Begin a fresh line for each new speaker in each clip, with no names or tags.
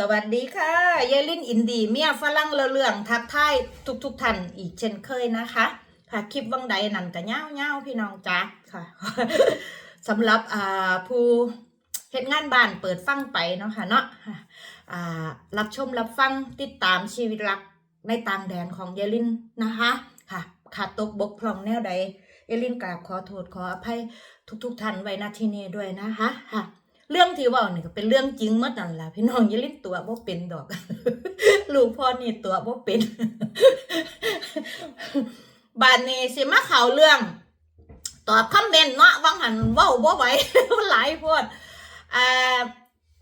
สวัสดีค่ะยายลินอินดีเมียฝรั่งเลเรื่องทักทายทุกทุกท่านอีกเช่นเคยนะคะ ค่ะคลิปวังใดนั่นก็เง่าเง่าพี่น้องจ้าค่ะสำหรับผู้เฮ็ดงานบ้านเปิดฟังไปเนาะค่ะเนาะรับชมรับฟังติดตามชีวิตรักในต่างแดนของยายลินนะคะค่ะขาดตกบกพร่องแนวใดยายลินกราบขอโทษขออภัยทุก ๆท่านไว้ณที่นี้ด้วยนะคะค่ะ เรื่องที่ว่านี่ก็เป็นเรื่องจริงหมดนั่นแหละพี่น้องอย่าเล่นตัวบ่เป็นดอก ลูกพ่อนี่ตัวบ่เป็น บานนี้สิมาข่าวเรื่อง ตอบคอมเมนต์เนาะวังหันว้าบ่ไหวหลายโพดอ่า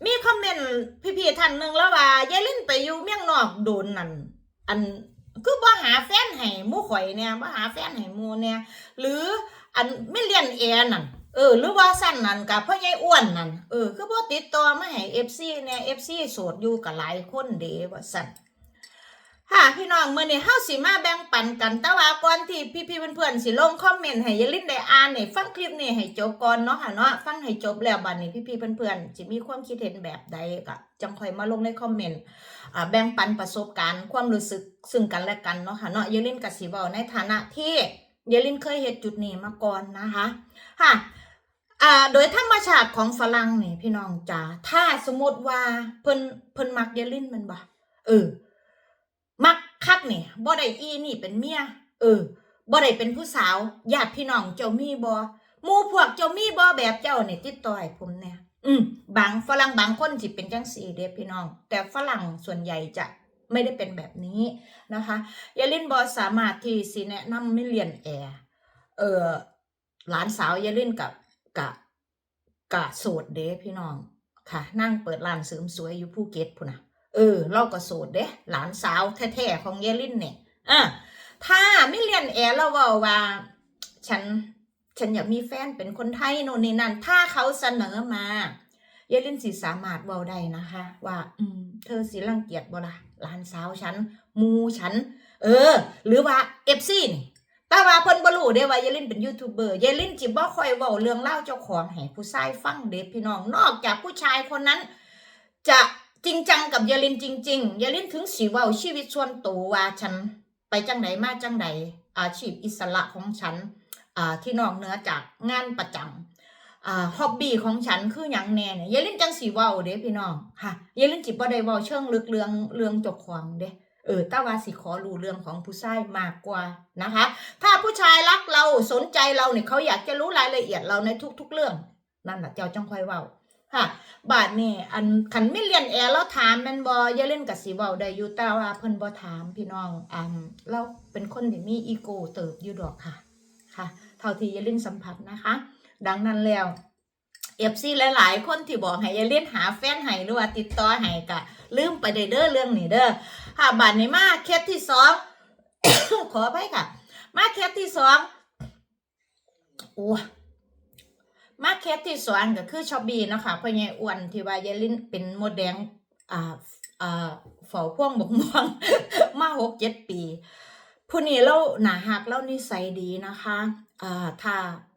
มีคอมเมนต์พี่ๆท่านหนึ่งแล้วว่ายายลิ้นไปอยู่เมียงนอกโดนนั่นอันคือบ่หาแฟนให้มู่ข่อยเนี่ยบ่หาแฟนให้มู่เนี่ย หรืออันไม่เรียนแอร์นั่น เออหรือว่าสั้นนั่นกับพ่อใหญ่อ้วนนั่นเออคือบ่ติดต่อมาให้ FC เนี่ย FC โสดอยู่กับหลายคนเด้ว่าสั่นค่ะพี่น้องเมื้อนี้เฮาสิมาแบ่งปันกันแต่ว่าก่อนที่พี่ๆเพื่อนๆสิลงคอมเมนต์ให้ยายลินได้อ่านนี่ฟังคลิปนี้ให้จบก่อนเนาะค่ะเนาะฟังให้จบแล้วบัดนี้พี่ๆเพื่อนๆสิมีความคิดเห็นแบบใดก็จังค่อยมาลงในคอมเมนต์อ่าแบ่งปันประสบการณ์ความรู้สึกซึ่งกันและกันเนาะค่ะเนาะยายลินก็สิเว้าในฐานะที่ยายลินเคยเฮ็ดจุดนี้มาก่อนนะคะค่ะ อ่าโดยธรรมชาติของฝรั่งนี่พี่น้องจ๋าถ้าสมมติว่าเพิ่นเพิ่นมักเยลินมันบ่เออ มักคักนี่บ่ได้อีนี่เป็นเมียเออบ่ได้เป็นผู้สาวญาติพี่น้องเจ้ามีบ่หมู่พวกเจ้ามีบ่แบบเจ้านี่ติดต่อให้ผมแหน่อืมบางฝรั่งบางคนสิเป็นจังซี่เด้พี่น้อง แต่ฝรั่งส่วนใหญ่จะไม่ได้เป็นแบบนี้นะคะยายลินบ่สามารถที่สิแนะนำมิเลียนแอร์เออหลานสาวยายลินกับ กะกะโสดเด้พี่น้องค่ะ นั่งเปิดร้านเสริมสวยอยู่ภูเก็ตพุ่นนะเออเราก็โสดเด้หลานสาวแท้ๆของยายลินเนี่ยอะถ้าไม่เรียนแอร์แล้วว่าว่า ฉันฉันอยากมีแฟนเป็นคนไทยโน่นนี่นั่น ถ้าเขาเสนอมายายลินสิสามารถเว้าได้นะคะ ว่า อืม เธอสิรังเกียจบ่ล่ะหลานสาวฉันมูฉัน เออ หรือว่าเอฟซีนี่ แต่ว่าเพิ่นบ่รู้เด้ว่ายายลินเป็นยูทูบเบอร์ยายลินจิบ่ค่อยเว้าเรื่องเล่าเจ้าของให้ผู้ชายฟังเด้พี่น้อง นอกจากผู้ชายคนนั้น จะจริงจังกับยายลินจริงๆยายลินถึงสิเว้าชีวิตส่วนตัวว่าฉันไปจังไดมาจังไดอาชีพอิสระของฉันอาที่นอกเหนือจากงานประจำอาฮอบบี้ของฉันคือหยังแน่เนี่ยยายลินจังสิเว้าเด้พี่น้องค่ะยายลินจิบบ่ได้เว้าเชิงลึกเรื่องเรื่องจ้าของเด้ เออแต่ว่าสิขอรู้เรื่องของผู้ชายมากกว่านะคะ ถ้าผู้ชายรักเราสนใจเราเนี่ยเขาอยากจะรู้รายละเอียดเราในทุก ๆ เรื่องนั่นแหละเจ้าจังคอยเว้าค่ะ บาทนี่อันขันไม่เรียนแอร์แล้วถามแมนบอย่าเล่นกับสีเว้าได้อยู่แต่ว่าเพิ่นบ่ถามพี่น้องอ่าเราเป็นคนที่มีอีโก้เติบอยู่ดอกค่ะค่ะ เท่าที่ยายลินสัมผัสนะคะ ดังนั้นแล้ว เอฟซีหลาย ๆ คนที่บอกให้ยายลินหาแฟนให้หรือว่าติดต่อให้กะลืมไปเด้อเด้อเรื่องนี้เด้อค่ะบัตรนี้มาเคสที่สองขออภัยค่ะ มาเคสที่สองโอ้มาเคสที่สองก็คือชอบบีนะคะพ่อใหญ่อ้วนที่ว่ายายลินเป็นโมดแดงอ่าอ่าเฝ้าพ่วงบกม่วงมาหกเจ็ดปีผู้นี้เราหนาหักเรานิสัยดีนะคะอ่าถ้า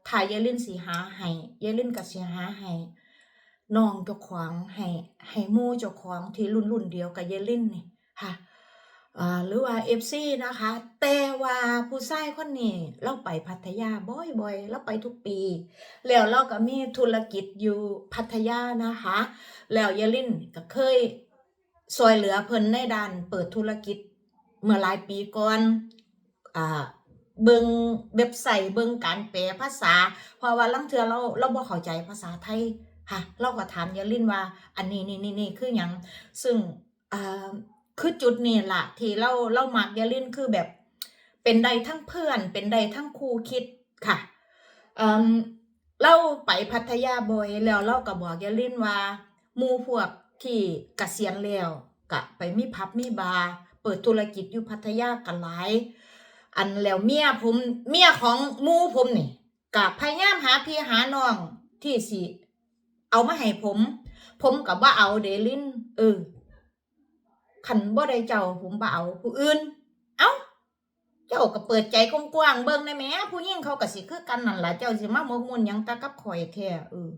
ถ้ายายลินสีหาให้ยายลินก็สีหาให้น้องเจ้าของให้ให้มู่เจ้าของที่รุ่นรุ่นเดียวกับยายลินนี่ค่ะหรือว่า FC นะคะ แต่ว่าผู้ชายคนนี้เราไปพัทยาบ่อยๆเราไปทุกปี แล้วเราก็มีธุรกิจอยู่พัทยานะคะ แล้วยายลินก็เคยซอยเหลือเพิ่นในด้านเปิดธุรกิจเมื่อหลายปีก่อนอ่า เบิงเว็บไซต์เบิงการแปลภาษา เพราะว่าลังเทือเราเราบ่เข้าใจภาษาไทยค่ะเราก็ถามยาลินว่า อันนี้นี่นี่นี่คือหยังซึ่งคือจุดนี่ล่ะที่เราเรามักยาลินคือแบบ เป็นได้ทั้งเพื่อน เป็นได้ทั้งครูคิดค่ะเอ่มเราไปพัทยาบ่อยแล้วเราก็บอกยาลินว่ามูพวกที่เกษียณแล้วก็ไปมีพับมีบาร์เปิดธุรกิจอยู่พัทยากันหลาย อันแล้วเมียผมเมียของมูผมนี่ก็พยายามหาพี่หาน้องที่สิเอามาให้ผม ผมก็บ่เอาเดลินเออขันบ่ได้เจ้าผมบ่เอาผู้อื่น เอ้า เจ้าก็เปิดใจกว้างๆเบิ่งได้แหมผู้หญิงเขาก็สิคือกันนั่นล่ะเจ้าสิมาหมกมุ่นยังตากับข่อยแท้เออ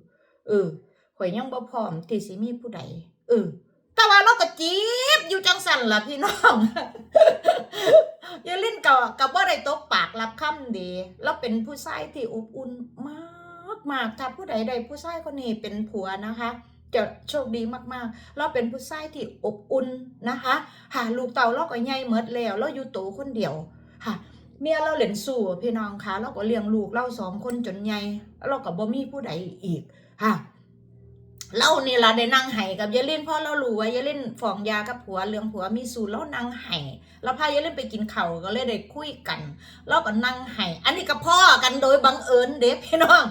เออข่อยยังบ่พร้อมที่สิมีผู้ใดเออ จีบอยู่จังสันล่ะพี่น้องยายลินก็กับว่าได้ตกปากรับคำดี แล้วเป็นผู้ชายที่อบอุ่นมากมากถ้าผู้ใดใดผู้ชายคนนี้เป็นผัวนะคะ จะโชคดีมากๆ เราเป็นผู้ชายที่อบอุ่นนะคะหาลูกเต่าเราก็ใหญ่เมดแล้วเราอยู่โตคนเดียวค่ะเมียเราเล่นสู้พี่น้องคะเราก็เลี้ยงลูกเราสองคนจนใหญ่เราก็บ่มีผู้ใดอีกค่ะ เรานี่ละได้นั่งไห้กับยายลินพราะเรารู้ว่ายายลินฟองยากับผัวเรื่องผัวมีสูตรแล้วนั่งไห้เราพายายลินไปกินข้าวก็เลยได้คุยกันเราก็นั่งไห้อันนี้ก็พ่อกันโดยบังเอิญเด็กพี่น้อง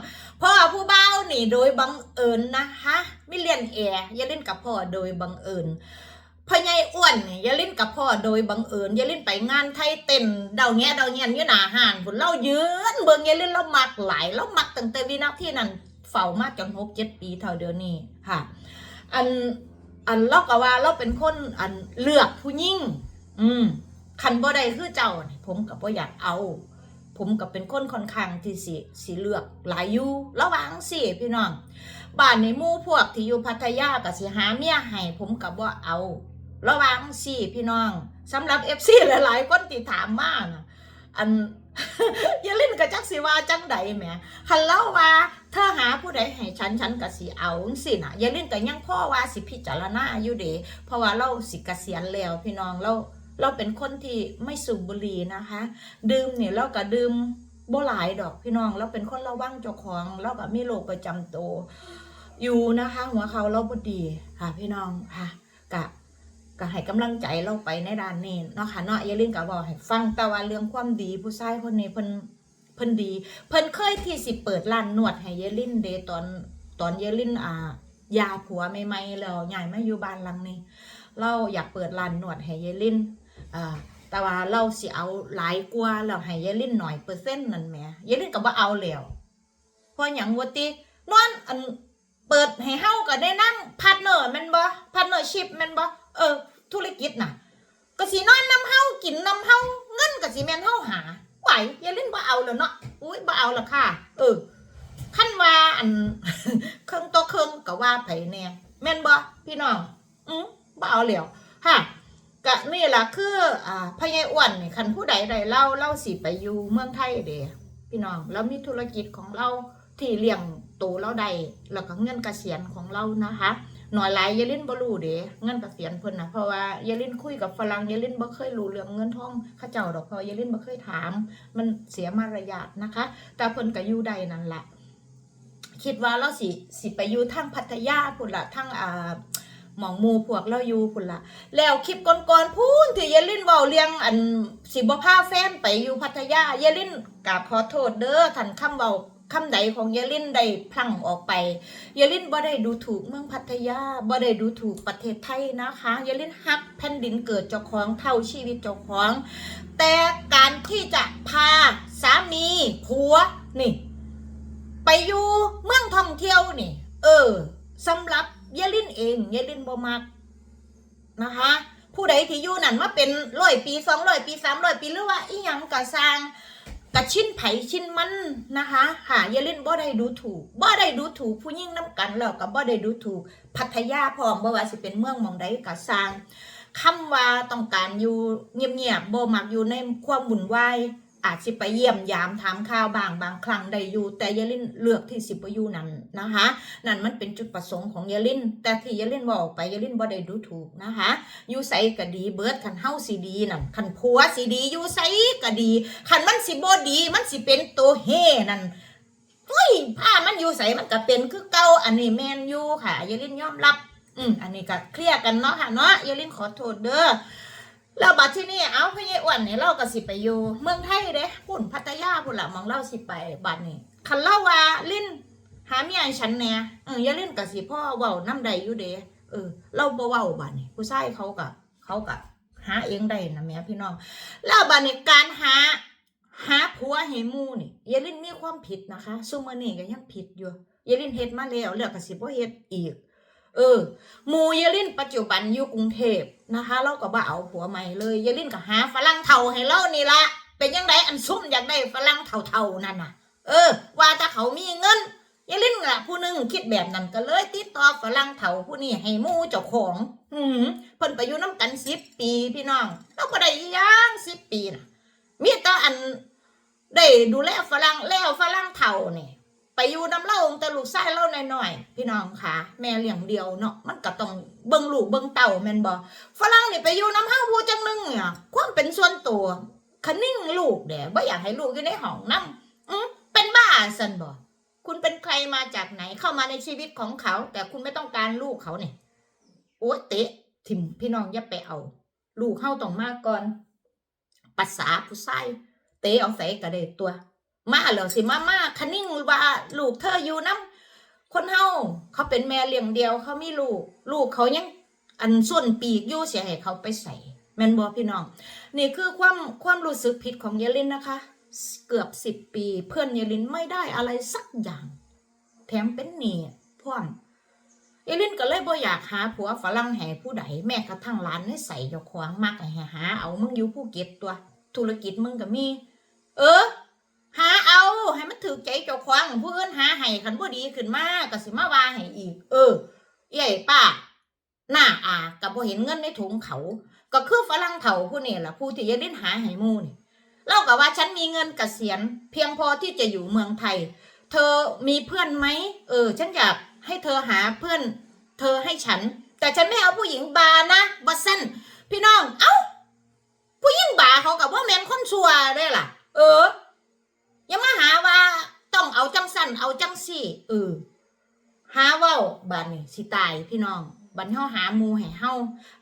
พ่อผู้เบ้านี่โดยบังเอิญนะคะไม่เรียนแอร์ยายลินกับพ่อโดยบังเอิญพ่อใหญ่อ้วนนี่ยายลินกับพ่อโดยบังเอิญยายลินไปงานไทยเต้นเดาแง่เดาเงี้ยนอยู่หน้าห้านพุ่นเรายืนเบิ่งยายลินเรามักหลายเรามักตั้งแต่วินาทีนั้น เฝ้ามาจนหกเจ็ดปีเท่าเดียวนี้ค่ะ อันอันเราก็ว่าเราเป็นคนอันเลือกผู้ยิ่ง อืมคันบ่ได้คือเจ้าผมก็บ่อยากเอา ผมก็เป็นคนค่อนข้างที่สิสิเลือกหลายอยู่ระว่างสิพี่น้องบ้านในมู่พวกที่อยู่พัทยาก็สิหาเมียให้ผมก็บ่เอา ระว่างสิพี่น้องสำหรับ FC หลายๆคนที่ถามมานะอันอย่าเล่นกับจัก จังใดแหมคันเล่าว่าเธอหาผู้ใดให้ฉันฉันก็สิเอาสินะอย่าล่นกับยังพ่อว่าสิพิจารณาอยู่เดะเพราะว่าเราสิเกษียณแล้วพี่น้องเราเราเป็นคนที่ไม่สูบบุหรี่นะคะ ดื่มเนี่ยเราก็ดื่มบ่หลายดอกพี่น้องเราเป็นคนระวังเจ้าของเราก็มีโรคประจำตัวอยู่นะคะ หัวเขาเราบ่ดีค่ะ พี่น้องค่ะกะก็ให้กำลังใจเราไปในด้านนี้เนาะค่ะเนาะอย่าลืมกับบอกให้ฟังแต่ว่าเรื่องความดีผู้ชายคนนี้เพิ่น พิ่นดี เพิ่นเคยที่สิเปิดร้านนวดให้เยลินเดตอนตอนเยลินอ่ายาผัวใหม่ๆแล้วใหญ่ไมาอยู่บ้านหลังนี้ เราอยากเปิดร้านนวดให้เยลินอ่าแต่ว่าเราสิเอาหลายกว่าแล้วให้เยลินหน่อยเปอร์เซ็นต์นั่นแหมเยลินก็บ่เอาแล้วเพราะหยังวะตินอนอันเปิดให้เฮาก็ได้นั่งพาร์ทเนอร์แม่นบ่พาร์ทเนอร์ชิพแม่นบ่เออธุรกิจน่ะก็สินอนนำเฮากินนำเฮาเงินก็สิแม่นเฮาหา ไหวอย่าเล่นบ่เอาแล้วเนาะอุ้ยบ่เอาละค่ะ เออขั้นว่าอันเครื่องโตเครื่องก็ว่าไผแน่แม่นบ่พี่น้องอืมบ่เอาแล้วค่ะก็นี่ล่ะคืออ่าพญายอ้วนนี่คันผู้ใดใดเล่าเล่าสิไปอยู่เมืองไทยเด้พี่น้องแล้วมีธุรกิจของเราที่เลี้ยงตัวเราได้แล้วก็เงินเกษียณของเรานะคะ หน่อยหลายยายลินบ่รู้เด้เงินเกษียณเพิ่นนะเพราะว่ายายลินคุยกับฝรั่งยายลินบ่เคยรู้เรื่องเงินทองเขาเจ้าดอกเพราะยายลินบ่เคยถาม มันเสียมารยาทนะคะ แต่เพิ่นก็อยู่ได้นั่นแหละคิดว่าเราสิสิไปอยู่ทางพัทยาพุ่นละทางอ่าหมองมูพวกเราอยู่พุ่นละแล้วคลิปก่อนๆพูนที่ยายลินเว้าเรื่องอันสิบ่พาแฟนไปอยู่พัทยายายลินกราบขอโทษเด้อท่านคำเว้า คำใดของยายลินได้พลั้งออกไปยายลินบ่ได้ดูถูกเมืองพัทยาบ่ได้ดูถูกประเทศไทยนะคะยายลินฮักแผ่นดินเกิดเจ้าของเท่าชีวิตเจ้าของ แต่การที่จะพาสามีผัวนี่ ไปอยู่เมืองท่องเที่ยวนี่ เออสำหรับยายลินเองยายลินบ่มักนะคะ ผู้ใดที่อยู่นั่นมาเป็นร้อยปีสองร้อยปีสามร้อยปีหรือว่าอีหยังกะสร้าง กระชิ้นไผชิ้นมันนะคะหาอย่าเล่นบ่ได้ดูถูกบ่ได้ดูถูกผู้ยิ่งน้ำกันแล้วก็บ่ได้ดูถูก พัทยาพร้อมบ่ว่าสิเป็นเมืองมองใดก็สร้างคำว่าต้องการอยู่เงียบๆบ่มักอยู่ในความวุ่นวาย อาจสิไปเยี่ยมยามถามข่าวบางบางครั้งได้อยู่ แต่ยาลินเลือกที่สิบ่อยู่นั่นนะคะนั่นมันเป็นจุดประสงค์ของยาลิน แต่ที่ยาลินบอกไปยาลินบ่ได้ดูถูกนะคะอยู่ไสก็ดีเบิร์ดคันเฮาสิดีนั่นคันผัวสิดีอยู่ไสก็ดีคันมันสิบ่ดี มันสิเป็นตัวเฮนั่นเฮ้ยผ้ามันอยู่ไสมันก็เป็นคือเก่าอันนี้แมนอยู่ค่ะยาลินยอมรับ อืมอันนี้ก็เคลียร์กันเนาะค่ะเนาะยาลินขอโทษเด้อ แล้วบัดที่นี่เอาพี่ยายอ้วนนี่เราก็สิไปอยู่เมืองไทยเด้ปุ่นพัทยาพุ่นละมองเราสิไปบัดนี้คันเล่าว่าลินหาเมียให้ฉันแน่เอออย่าลินก็สิพ่อเว้าน้ำใดอยู่เด้เออเราบ่เว้าบัดนี้ผู้ชายเขาก็เขาก็หาเองได้นะแม่พี่น้อง แล้วบัดนี้การหาหาผัวให้หมู่นี่ยายลินมีความผิดนะคะซุมื้อนี้ก็ยังผิดอยู่ยายลินเฮ็ดมาแล้วแล้วก็สิบ่เฮ็ดอีก เออหมูยลินปัจจุบันอยู่กรุงเทพนะคะ เราก็บ่เอาผัวใหม่เลยยายลินก็หาฝรั่งเฒ่าให้เรานี่ละเป็นยังไงอันซุ่มอยากได้ฝรั่งเฒ่าๆนั่นน่ะ เออ ว่าถ้าเขามีเงินยายลินละผู้หนึงคิดแบบนั้นก็เลย ติดต่อฝรั่งเฒ่าผู้นี้ให้หมู่เจ้าของหืมเพิ่นไปอยู่น้ำกันสิบปีพี่น้องเราก็ได้ย่างสิบปีนะมีแต่อัน ได้ดูแลฝรั่งแล้วฝรั่งเฒ่านี่ย ไปอยู่น้ำเล่าแต่ลูกชายเล่าหน่อยๆพี่น้องค่ะ แม่เลี้ยงเดียวเนาะมันก็ต้องเบิ่งลูกเบิ่งเต่าแม่นบ่ฝรั่งนี่ไปอยู่น้ำห้าผู้จังหนึงอะความเป็นส่วนตัวคนนิ่งลูกเด้บ่อยากให้ลูกอยู่ในห้องนํอือเป็นบ้าซั่นบ่คุณเป็นใครมาจากไหนเข้ามาในชีวิตของเขา แต่คุณไม่ต้องการลูกเขาเนี่ยโอ้เตะทิมพี่น้องอย่าไปเอา ลูกเข้าต้องมาก่อนภาษาผู้ชายเตะเอาใส่กระเดตัว มาแล้วสิมามาคันนิ่งว่าลูกเธออยู่น้ำคนเฮาเขาเป็นแม่เลี้ยงเดียว เขามีลูก ลูกเขายังอันส่วนปีกยู่เสียให้เขาไปใส่แมนบอพี่น้อง นี่คือความความรู้สึกผิดของเยลินนะคะ เกือบสิบปี เพื่อนเยลินไม่ได้อะไรสักอย่าง แถมเป็นหนี้พร้อมเยลินก็เลยบ่อยากหาผัวฝรั่งแห่ผู้ใดแม้กระทั่งร้านให้ใส่เจ้าของมักให้หา เอามึงอยู่ภูเก็ตตัว ธุรกิจมึงก็มี เออ ให้มันถือใจเจ้าของผู้อื่นหาให้คันบ่ดีขึ้นมาก็สิมาว่าให้อีก เออใหญ่ป้า หน้าอากับบ่เห็นเงินในถุงเขา ก็คือฝรั่งเฒ่าผู้นี่แหละผู้ที่ยายลิ้นหาให้มู่นี่เล่ากับว่าฉันมีเงินเกษียณเพียงพอที่จะอยู่เมืองไทย เธอมีเพื่อนไหมเออ ฉันอยากให้เธอหาเพื่อน เธอให้ฉัน แต่ฉันไม่เอาผู้หญิงบานะบัสั้นพี่น้อง เอ้า ผู้หญิงบาเขากับว่าแมนคนชัวได้ล่ะ เออ อย่ามาหาว่าต้องเอาจังสั้นเอาจังสี่เออหาเว้าบานนี่สิตายพี่น้องบันเฮาหาหมูให้เฮา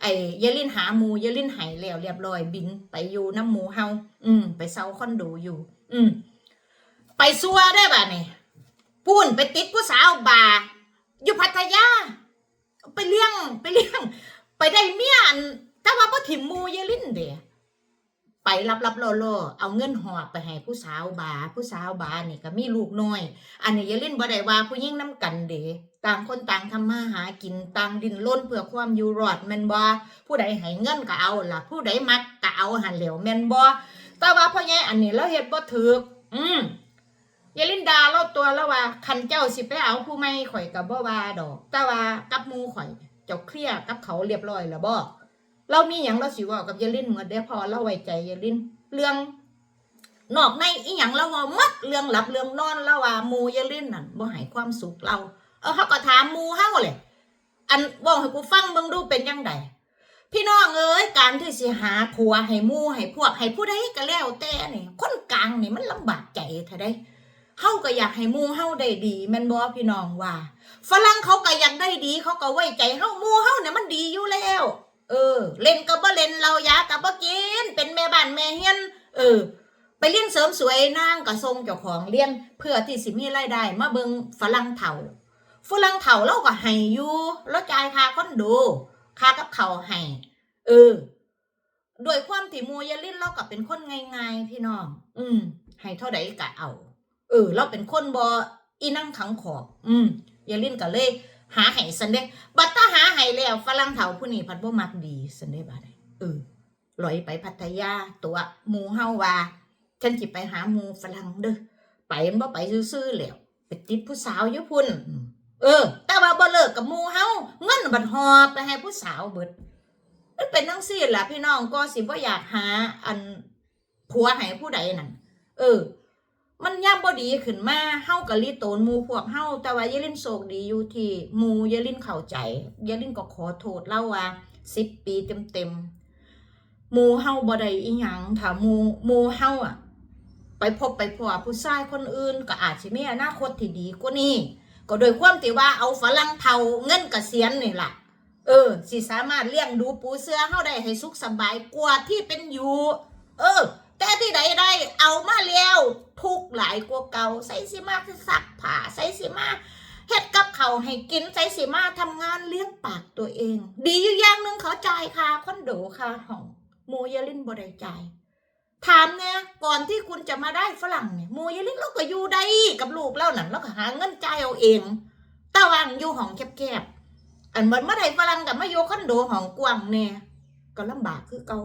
ไอ้ยาลินหาหมูยาลินให้แล้วเรียบร้อยบิน ไปอยู่น้ำหมูเฮาอืม ไปเซาคอนโดอยู่ อืม ไปซัวได้บ่านี่พูนไปติดผู้สาวบาร์อยู่พัทยา ไปเลี้ยงไปเลี้ยง ไปได้เมียอันแต่ว่าบ่ถิ่มหมูยาลินเด้ ไปรับรับๆล่อเอาเงินหอบไปให้ผู้สาวบา ผู้สาวบานี่ก็มีลูกน้อย อันนี้อย่ายลินบ่ได้ว่าผู้หญิงน้ำกันเด้ต่างคนต่างทำมาหากินต่างดินล้นเพื่อความอยู่รอดแม่นบ่ผู้ใดให้เงินก็เอาล่ะ ผู้ใดมักก็เอาหันแหลวแม่นบ่แต่ว่าพ่อใหญ่อันนี้เราเฮ็ดบ่ถูกอืมยายลินดาเราตัวแล้วว่า คันเจ้าสิไปเอาผู้ใหม่ข่อยก็บ่ว่าดอก แต่ว่ากับมูข่อยเจ้าเคลียร์กับเขาเรียบร้อยแล้วบ่ เรามีหยังเราสิว้ากับยายลินหมดเด้พอเราไว้ใจยายลินเรื่องนอกในอีหยังเราว่ามัดเรื่องหลับเรื่องนอนแล้วว่ามูอยาลินนั่นบ่ให้ความสุขเรา เออเขาก็ถามมูเฮาเลยอันบอกให้กูฟังเบิ่งดูเป็นยังไงพี่น้องเอ้ยการที่สิหาผัวให้มูให้พวกให้ผู้ใดก็แล้วแต่นี่คนกลางนี่มันลำบากใจเท่าใดเฮาก็อยากให้มูเฮาได้ดีแม่นบ่พี่น้องว่า ฝรั่งเขาก็อยากได้ดี เขาก็ไว้ใจเฮามูเฮาเนี่ยมันดีอยู่แล้ว เออ เล่นก็บ่เล่นเรายาก็บ่กิน เป็นแม่บ้านแม่เฮียน เออ ไปเรียนเสริมสวยนางก็ส่งเจ้าของเรียนเพื่อที่สิมีรายได้ มาเบิงฝรั่งเฒ่าฝรั่งเฒ่าเราก็ให้อยู่แล้วจ่ายค่าคอนโดค่ากับเขาให้เออโดยความที่มูยาลินเราก็เป็นคนง่ายๆพี่น้อง อืม ให้เท่าใดก็เอา เออ เราเป็นคนบออีนั่งขังขอบ อืมยาลินก็เลย หาให้สันเด้บัดถ้าหาให้แล้วฝรั่งเฒ่าผู้นี้พัดบ่มักดีสันเด้บัดเออลอยไปพัทยาตัวหมูเฮาว่าฉันสิไปหาหมูฝรั่งเด้อไปมันบ่ไปซื่อๆแล้วไปติดผู้สาวอยู่พุ่นเออ แต่ว่าบ่เลิกกับหมูเฮาเงินบัดหอบไปให้ผู้สาวเบิดมันเป็นจังซี่ล่ะพี่น้องก็สิบ่อยากหาอันผัวให้ผู้ใดนั่นเออ มันย่ำบ่ดีขึ้นมาเฮาก็ลิโตนมูพวกเฮาแต่ว่ายายลินโศกดีอยู่ที่มูยายลินเข้าใจยายลินก็ขอโทษเล่าว่า10ปีเต็มๆมูเฮาบ่ได้อีหยังถ้ามูมูเฮาอะ ไปพบไปพบผู้ชายคนอื่น ก็อาจสิมีอนาคตที่ดีกว่านี้ก็โดยความที่ว่าเอาฝรั่งเฒ่าเงินเกษียณนี่ล่ะเออสิสามารถเลี้ยงดูปูเสื้อเฮาได้ให้สุขสบายกว่าที่เป็นอยู่ เออ แต่ที่ใดได้เอามาแล้วทุกหลายกว่าเก่าใส่สิมาซักผ้าใส่สิมาเฮ็ดกับเขาให้กินใส่สิมาทำงานเลี้ยงปากตัวเอง ดีอยู่อย่างหนึงเขาจ่ายค่าคอนโดค่าห้องโมยาลินบ่ได้จ่ายถามเนี่ยก่อนที่คุณจะมาได้ฝรั่งเนี่ยโมยาลินเราก็อยู่ได้กับลูกแล้วนั่นเราก็หาเงินจ่ายเอาเองตะวันอยู่ห้องแคบๆอันเหมือนเมื่อใดฝรั่งกับมาอยู่คอนโดห้องกว้างเนี่ยก็ลำบากคือเก่า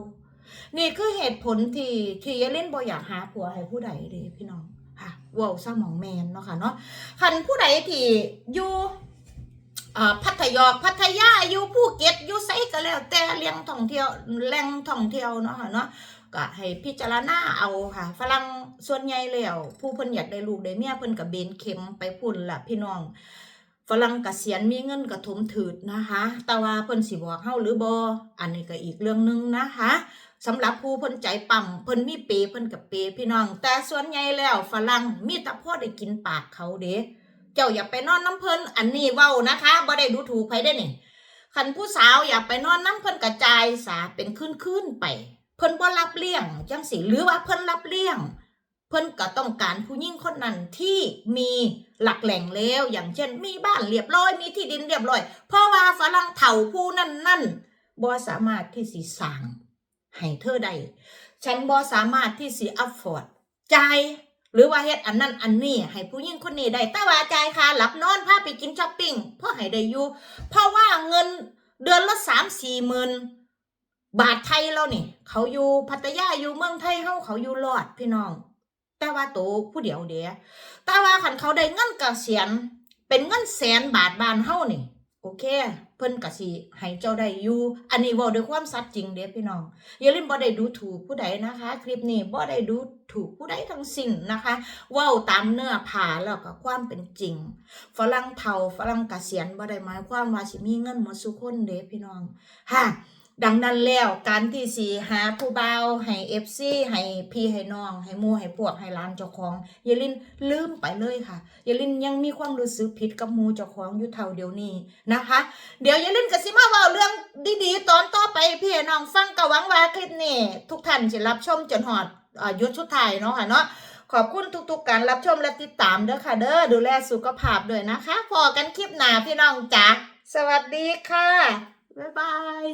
นี่คือเหตุผลที่ที่ยายลินบ่อยากหาผัวให้ผู้ใดเด้พี่น้องค่ะว้าซะหมองแมนเนาะค่ะเนาะคันผู้ใดที่อยู่อ่อพัทยอกพัทยาอยู่ภูเก็ตอยู่ไสก็แล้วแต่เลี้ยงท่องเที่ยวแหล่งท่องเที่ยวเนาะค่ะเนาะก็ให้พิจารณาเอาค่ะฝรั่งส่วนใหญ่แล้วผู้เพิ่นอยากได้ลูกได้เมียเพิ่นก็เบนเข็มไปพุ่นละพี่น้องฝรั่งกเกษียณมีเงินกระถมถืดนะคะ แต่ว่าเพิ่นสิบอกเฮาหรือบ่อันนี้ก็อีกเรื่องหนึงนะคะ สำหรับผู้เพิ่นใจปั่มเพิ่นมีเปย์เพิ่นกับเปย์พี่น้อง แต่ส่วนใหญ่แล้วฝรั่งมีแต่พ่อได้กินปากเขาเด้เจ้าอย่าไปนอนน้ำเพิ่นอันนี้เว้านะคะบ่ได้ดูถูกไผได้นี่คันผู้สาวอย่าไปนอนน้ำเพิ่นกระจายสาเป็นคืนๆไป เพิ่นบ่รับเลี้ยงจังสิหรือว่าเพิ่นรับเลี้ยง เพิ่นก็ต้องการผู้หญิงคนนั้นที่มีหลักแหล่งแล้ว อย่างเช่น มีบ้านเรียบร้อยมีที่ดินเรียบร้อย เพราะว่าฝรั่งเฒ่าผู้นั้นนั่นบ่สามารถที่สิสร้าง ให้เธอได้ฉันบ่สามารถที่สิอัฟฟอร์ดจ่ายหรือว่าเฮ็ดอันนั้นอันนี้ให้ผู้หญิงคนนี้ได้แต่ว่าจ่ายค่าหลับนอนพาไปกินช้อปปิ้งเพื่อให้ได้อยู่เพราะว่าเงินเดือนละสามสี่หมื่นบาทไทยแล้วนี่ เขาอยู่พัทยาอยู่เมืองไทยเฮาเขาอยู่รอดพี่น้อง แต่ว่าโตผู้เดียวเดียแต่ว่าคันเขาได้เงินเกษียณเป็นเงินแสนบาทบานเฮานี่ โอเค เพิ่นก็สิให้เจ้าได้อยู่อันนี้ว่าด้วยความสัตย์จริงเด้พี่น้องอย่าลืมบ่ได้ดูถูกผู้ใดนะคะ คลิปนี้บ่ได้ดูถูกผู้ใดทั้งสิ้นนะคะว่าตามเนื้อผ่าแล้วก็ความเป็นจริง ฝรั่งเฒ่าฝรั่งกเกษียณบ่ได้หมายความว่าสิมีเงินหมดสุคนเด้พี่น้องฮะ ดังนั้นแล้วการที่สิหาผู้เบาให้ FC ให้พี่ให้น้องให้มู่ให้พวกให้หลานเจ้าของอย่าลินลืมไปเลยค่ะอย่าลินยังมีความรู้สึกผิดกับมูเจ้าของอยู่เท่าเดียวนี้นะคะ เดี๋ยวอย่าลืมกสิมาว่าเรื่องดีๆ ตอนต่อไปพี่น้องฟังกะหวังว่าคลิปนี้ทุกท่านจะรับชมจนหอดอยุดชุดไทยเนาะค่ะเนาะขอบคุณทุกๆการรับชมและติดตามเด้อค่ะเด้อดูแลสุขภาพด้วยนะคะพอกันคลิปหน้าพี่น้องจ๋าสวัสดีค่ะบ๊ายบาย